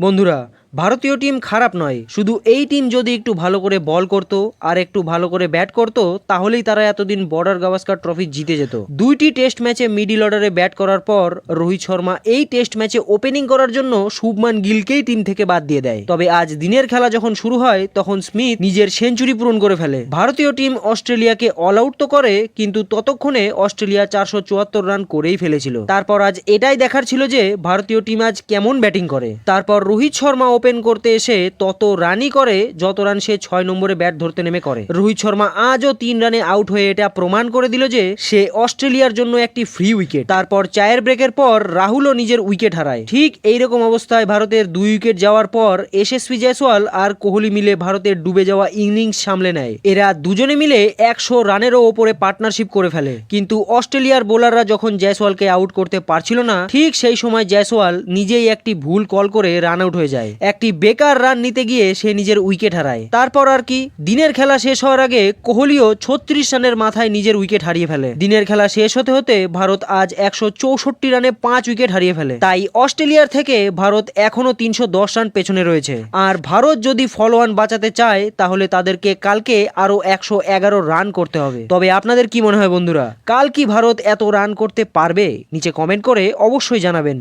বন্ধুরা ভারতীয় টিম খারাপ নয়। শুধু এই টিম যদি একটু ভালো করে বল করত আর একটু ভালো করে ব্যাট করত, তাহলেই তারা এতদিন বর্ডার গাভাস্কার ট্রফি জিতে যেত। দুইটি টেস্ট ম্যাচে মিডিল অর্ডারে ব্যাট করার পর রোহিত শর্মা এই টেস্ট ম্যাচে ওপেনিং করার জন্য শুভমান গিলকেই টিম থেকে বাদ দিয়ে দেয়। তবে আজ দিনের খেলা যখন শুরু হয়, তখন স্মিথ নিজের সেঞ্চুরি পূরণ করে ফেলে। ভারতীয় টিম অস্ট্রেলিয়াকে অল আউট তো করে, কিন্তু ততক্ষণে অস্ট্রেলিয়া চারশো চুয়াত্তর রান করেই ফেলেছিল। তারপর আজ এটাই দেখার ছিল যে ভারতীয় টিম আজ কেমন ব্যাটিং করে। তারপর রোহিত শর্মা ওপেন করতে এসে তত রানই করে, যত রান সে ছয় নম্বরে ব্যাট ধরতে নেমে করে। রোহিত শর্মা আজও তিন রানে আউট হয়ে এটা প্রমাণ করে দিল যে, সে অস্ট্রেলিয়ার জন্য একটি ফ্রি উইকেট। তারপর চায়ের ব্রেকের পর রাহুলও নিজের উইকেট হারায়। ঠিক এইরকম অবস্থায় ভারতের দুই উইকেট যাওয়ার পর এসএসপি জয়সওয়াল আর কোহলি মিলে ভারতের ডুবে যাওয়া ইনিংস সামলে নেয়। এরা দুজনে মিলে একশো রানেরও ওপরে পার্টনারশিপ করে ফেলে। কিন্তু অস্ট্রেলিয়ার বোলাররা যখন জয়সওয়ালকে আউট করতে পারছিল না, ঠিক সেই সময় জয়সওয়াল নিজেই একটি ভুল কল করে রান আউট হয়ে যায়। একটি বেকার রান নিতে গিয়ে সে নিজের উইকেট হারায়। তারপর আর কি, দিনের খেলা শেষ হওয়ার আগে কোহলিও ছত্রিশ রানের মাথায় নিজের উইকেট হারিয়ে ফেলে। দিনের খেলা শেষ হতে হতে ভারত আজ একশো চৌষট্টি রানে পাঁচ উইকেট হারিয়ে ফেলে। তাই অস্ট্রেলিয়ার থেকে ভারত এখনও তিনশো দশ রান পেছনে রয়েছে। আর ভারত যদি ফলোয়ান বাঁচাতে চায়, তাহলে তাদেরকে কালকে আরও একশো এগারো রান করতে হবে। তবে আপনাদের কি মনে হয় বন্ধুরা? কাল কি ভারত এত রান করতে পারবে? নিচে কমেন্ট করে অবশ্যই জানাবেন।